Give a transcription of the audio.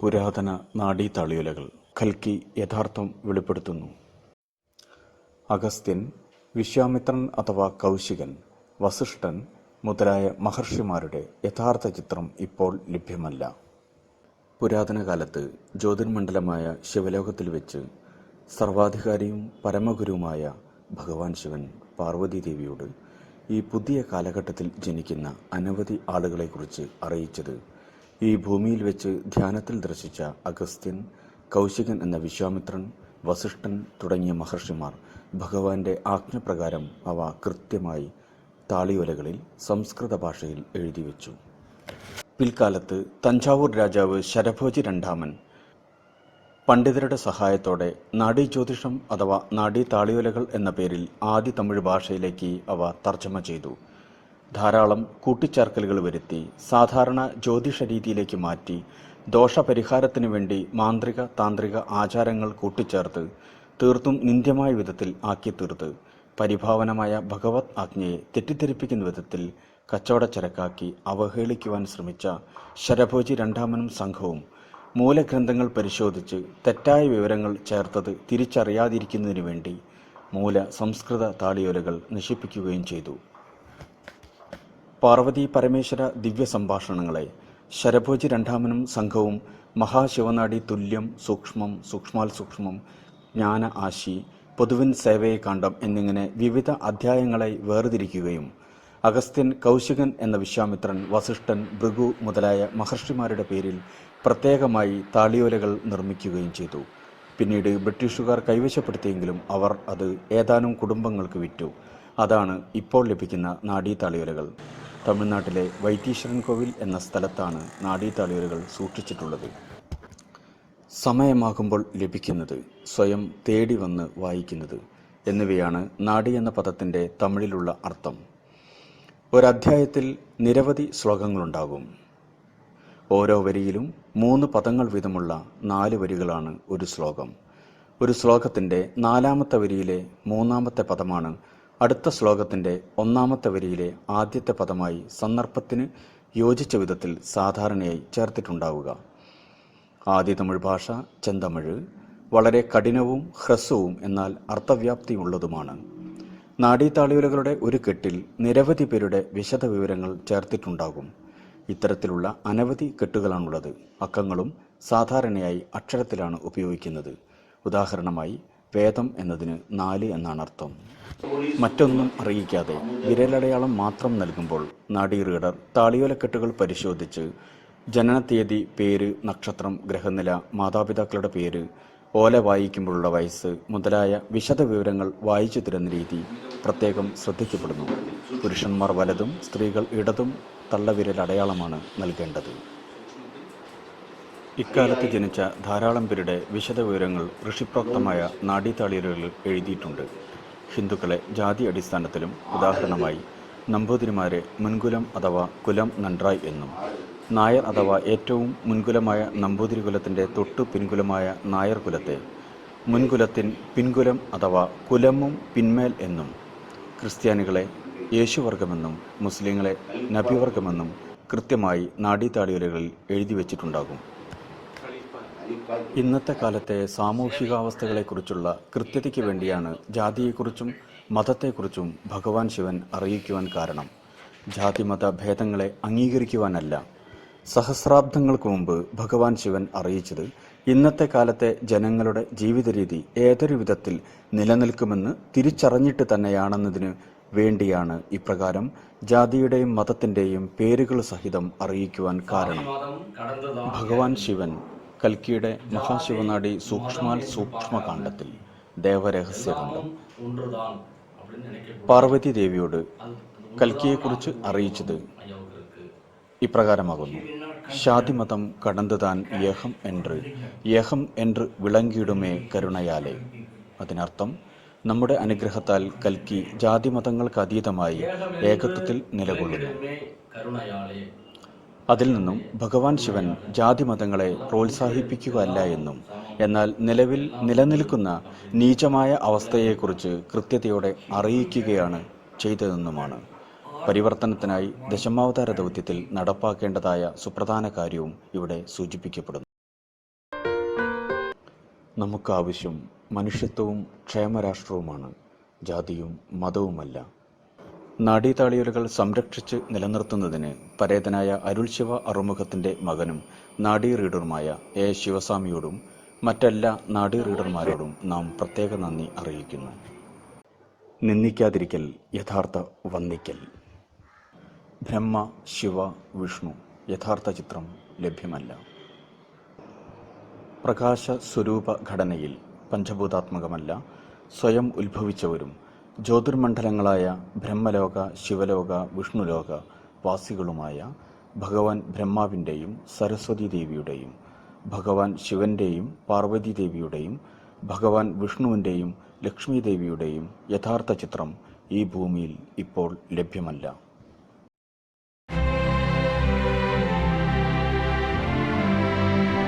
പുരാതന നാഡീതളിയുലകൾ കൽക്കി യഥാർത്ഥം വെളിപ്പെടുത്തുന്നു. അഗസ്ത്യൻ വിശ്വാമിത്രൻ അഥവാ കൗശികൻ വസിഷ്ഠൻ മുതലായ മഹർഷിമാരുടെ യഥാർത്ഥ ചിത്രം ഇപ്പോൾ ലഭ്യമല്ല. പുരാതന കാലത്ത് ജ്യോതിർമണ്ഡലമായ ശിവലോകത്തിൽ വെച്ച് സർവാധികാരിയും പരമഗുരുവുമായ ഭഗവാൻ ശിവൻ പാർവതി ദേവിയോട് ഈ പുതിയ കാലഘട്ടത്തിൽ ജനിക്കുന്ന അനവധി ആളുകളെക്കുറിച്ച് അറിയിച്ചത് ഈ ഭൂമിയിൽ വെച്ച് ധ്യാനത്തിൽ ദർശിച്ച അഗസ്ത്യൻ കൗശികൻ എന്ന വിശ്വാമിത്രൻ വസിഷ്ഠൻ തുടങ്ങിയ മഹർഷിമാർ ഭഗവാന്റെ ആജ്ഞപ്രകാരം അവ കൃത്യമായി താളിയോലകളിൽ സംസ്കൃത ഭാഷയിൽ എഴുതി വെച്ചു. പിൽക്കാലത്ത് തഞ്ചാവൂർ രാജാവ് ശരഭോജി രണ്ടാമൻ പണ്ഡിതരുടെ സഹായത്തോടെ നാഡീജ്യോതിഷം അഥവാ നാഡീ താളിയോലകൾ എന്ന പേരിൽ ആദ്യ തമിഴ് ഭാഷയിലേക്ക് അവ തർജമ ചെയ്തു. ധാരാളം കൂട്ടിച്ചേർക്കലുകൾ വരുത്തി സാധാരണ ജ്യോതിഷ രീതിയിലേക്ക് മാറ്റി ദോഷപരിഹാരത്തിനു വേണ്ടി മാന്ത്രിക താന്ത്രിക ആചാരങ്ങൾ കൂട്ടിച്ചേർത്ത് തീർത്തും നിന്ദ്യമായ വിധത്തിൽ ആക്കി തീർത്ത് പരിഭാവനമായ ഭഗവത് ആജ്ഞയെ തെറ്റിദ്ധരിപ്പിക്കുന്ന വിധത്തിൽ കച്ചവടച്ചരക്കാക്കി അവഹേളിക്കുവാൻ ശ്രമിച്ച ശരഭോജി രണ്ടാമനും സംഘവും മൂലഗ്രന്ഥങ്ങൾ പരിശോധിച്ച് തെറ്റായ വിവരങ്ങൾ ചേർത്തത് തിരിച്ചറിയാതിരിക്കുന്നതിനു വേണ്ടി മൂല സംസ്കൃത താളിയോലകൾ നശിപ്പിക്കുകയും ചെയ്തു. പാർവതി പരമേശ്വര ദിവ്യ സംഭാഷണങ്ങളെ ശരഭോജി രണ്ടാമനും സംഘവും മഹാശിവനാടി തുല്യം സൂക്ഷ്മം സൂക്ഷ്മാൽ സൂക്ഷ്മം ജ്ഞാന ആശി പൊതുവിൻ സേവയെ കാണ്ഡം എന്നിങ്ങനെ വിവിധ അധ്യായങ്ങളെ വേർതിരിക്കുകയും അഗസ്ത്യൻ കൗശികൻ എന്ന വിശ്വാമിത്രൻ വസിഷ്ഠൻ ഭൃഗു മുതലായ മഹർഷിമാരുടെ പേരിൽ പ്രത്യേകമായി താളിയോലകൾ നിർമ്മിക്കുകയും ചെയ്തു. പിന്നീട് ബ്രിട്ടീഷുകാർ കൈവശപ്പെടുത്തിയെങ്കിലും അവർ അത് ഏതാനും കുടുംബങ്ങൾക്ക് വിറ്റു. അതാണ് ഇപ്പോൾ ലഭിക്കുന്ന നാഡീതാളിയോലകൾ തമിഴ്നാട്ടിലെ വൈത്തീശ്വരൻ കോവിൽ എന്ന സ്ഥലത്താണ് നാടീതാളിയറുകൾ സൂക്ഷിച്ചിട്ടുള്ളത്. സമയമാകുമ്പോൾ ലഭിക്കുന്നത് സ്വയം തേടി വന്ന് വായിക്കുന്നത് എന്നിവയാണ് നാഡി എന്ന പദത്തിന്റെ തമിഴിലുള്ള അർത്ഥം. ഒരധ്യായത്തിൽ നിരവധി ശ്ലോകങ്ങളുണ്ടാകും. ഓരോ വരിയിലും മൂന്ന് പദങ്ങൾ വീതമുള്ള നാല് വരികളാണ് ഒരു ശ്ലോകം. ഒരു ശ്ലോകത്തിന്റെ നാലാമത്തെ വരിയിലെ മൂന്നാമത്തെ പദമാണ് അടുത്ത ശ്ലോകത്തിന്റെ ഒന്നാമത്തെ വരിയിലെ ആദ്യത്തെ പദമായി സന്ദർഭത്തിന് യോജിച്ച വിധത്തിൽ സാധാരണയായി ചേർത്തിട്ടുണ്ടാവുക. ആദ്യ തമിഴ് ഭാഷ ചെന്തമിഴ്. വളരെ കഠിനവും ഹ്രസ്വവും എന്നാൽ അർത്ഥവ്യാപ്തിയുള്ളതുമാണ്. നാഡീതാളിയോലകളുടെ ഒരു കെട്ടിൽ നിരവധി പേരുടെ വിശദ വിവരങ്ങൾ ചേർത്തിട്ടുണ്ടാകും. ഇത്തരത്തിലുള്ള അനവധി കെട്ടുകളാണുള്ളത്. അക്കങ്ങളും സാധാരണയായി അക്ഷരത്തിലാണ് ഉപയോഗിക്കുന്നത്. ഉദാഹരണമായി വേദം എന്നതിന് നാല് എന്നാണ് അർത്ഥം മറ്റൊന്നും അറിയിക്കാതെ വിരലടയാളം മാത്രം നൽകുമ്പോൾ നാഡി റീഡർ താളിയോലക്കെട്ടുകൾ പരിശോധിച്ച് ജനനത്തീയതി പേര് നക്ഷത്രം ഗ്രഹനില മാതാപിതാക്കളുടെ പേര് ഓല വായിക്കുമ്പോഴുള്ള വയസ്സ് മുതലായ വിശദ വിവരങ്ങൾ വായിച്ചു തരുന്ന രീതി പ്രത്യേകം ശ്രദ്ധിക്കപ്പെടുന്നു. പുരുഷന്മാർ വലതും സ്ത്രീകൾ ഇടതും തള്ളവിരൽ അടയാളമാണ് നൽകേണ്ടത്. ഇക്കാലത്ത് ജനിച്ച ധാരാളം പേരുടെ വിശദ വിവരങ്ങൾ ഋഷിപ്രോക്തമായ നാഡീതാളിയലുകളിൽ എഴുതിയിട്ടുണ്ട്. ഹിന്ദുക്കളെ ജാതി അടിസ്ഥാനത്തിലും ഉദാഹരണമായി നമ്പൂതിരിമാരെ മുൻകുലം അഥവാ കുലം നൻറായ് എന്നും നായർ അഥവാ ഏറ്റവും മുൻകുലമായ നമ്പൂതിരി കുലത്തിന്റെ തൊട്ടു പിൻകുലമായ നായർ കുലത്തെ മുൻകുലത്തിൻ പിൻകുലം അഥവാ കുലമും പിന്മേൽ എന്നും ക്രിസ്ത്യാനികളെ യേശുവർഗമെന്നും മുസ്ലിങ്ങളെ നബിവർഗമെന്നും കൃത്യമായി നാഡീതാളിയോലകളിൽ എഴുതി വച്ചിട്ടുണ്ടാകും. ഇന്നത്തെ കാലത്തെ സാമൂഹികാവസ്ഥകളെക്കുറിച്ചുള്ള കൃത്യതയ്ക്ക് വേണ്ടിയാണ് ജാതിയെക്കുറിച്ചും മതത്തെക്കുറിച്ചും ഭഗവാൻ ശിവൻ അറിയിക്കുവാൻ കാരണം. ജാതിമത ഭേദങ്ങളെ അംഗീകരിക്കുവാനല്ല. സഹസ്രാബ്ദങ്ങൾക്ക് മുമ്പ് ഭഗവാൻ ശിവൻ അറിയിച്ചത് ഇന്നത്തെ കാലത്തെ ജനങ്ങളുടെ ജീവിത രീതി ഏതൊരു വിധത്തിൽ നിലനിൽക്കുമെന്ന് തിരിച്ചറിഞ്ഞിട്ട് തന്നെയാണെന്നതിന് വേണ്ടിയാണ് ഇപ്രകാരം ജാതിയുടെയും മതത്തിന്റെയും പേരുകൾ സഹിതം അറിയിക്കുവാൻ കാരണം. ഭഗവാൻ ശിവൻ കൽക്കിയുടെ മഹാശിവനാടി സൂക്ഷ്മാൽ സൂക്ഷ്മ സൂക്ഷ്മകാന്ഡത്തിൽ ദേവരഹസ്യകാന്ഡം പാർവതി ദേവിയോട് കൽക്കിയെക്കുറിച്ച് അറിയിച്ചത് ഇപ്രകാരമാകുന്നു. ഷാദിമതം കടന്നുതാൻ യഹം എന്ന് യഹം എന്ന് വിളങ്കിയിടുമേ കരുണയാലെ. അതിനർത്ഥം നമ്മുടെ അനുഗ്രഹത്താൽ കൽക്കി ജാതിമതങ്ങൾക്ക് അതീതമായി ഏകത്വത്തിൽ നിലകൊള്ളുന്നു. അതിൽ നിന്നും ഭഗവാൻ ശിവൻ ജാതിമതങ്ങളെ പ്രോത്സാഹിപ്പിക്കുകയല്ല എന്നും എന്നാൽ നിലവിൽ നിലനിൽക്കുന്ന നീചമായ അവസ്ഥയെക്കുറിച്ച് കൃത്യതയോടെ അറിയിക്കുകയാണ് ചെയ്തതെന്നുമാണ്. പരിവർത്തനത്തിനായി ദശമാവതാര ദൗത്യത്തിൽ നടപ്പാക്കേണ്ടതായ സുപ്രധാന കാര്യവും ഇവിടെ സൂചിപ്പിക്കപ്പെടുന്നു. നമുക്കാവശ്യം മനുഷ്യത്വവും ക്ഷേമരാഷ്ട്രവുമാണ്. ജാതിയും മതവുമല്ല. നാഡീതാളിയലുകൾ സംരക്ഷിച്ച് നിലനിർത്തുന്നതിന് പരേതനായ അരുൾ ശിവ അറുമുഖത്തിന്റെ മകനും നാഡീ റീഡറുമായ എ ശിവസ്വാമിയോടും മറ്റെല്ലാ നാഡീ റീഡർമാരോടും നാം പ്രത്യേക നന്ദി അറിയിക്കുന്നു. നിന്ദിക്കാതിരിക്കൽ യഥാർത്ഥ വന്ദിക്കൽ. ബ്രഹ്മ ശിവ വിഷ്ണു യഥാർത്ഥ ചിത്രം ലഭ്യമല്ല. പ്രകാശ സ്വരൂപ ഘടനയിൽ പഞ്ചഭൂതാത്മകമല്ല സ്വയം ഉത്ഭവിച്ചവരും ജ്യോതിർമണ്ഡലങ്ങളായ ബ്രഹ്മലോക ശിവലോക വിഷ്ണുലോക വാസികളുമായ ഭഗവാൻ ബ്രഹ്മാവിന്റെയും സരസ്വതി ദേവിയുടെയും ഭഗവാൻ ശിവന്റെയും പാർവതി ദേവിയുടെയും ഭഗവാൻ വിഷ്ണുവിന്റെയും ലക്ഷ്മി ദേവിയുടെയും യഥാർത്ഥ ചിത്രം ഈ ഭൂമിയിൽ ഇപ്പോൾ ലഭ്യമല്ല.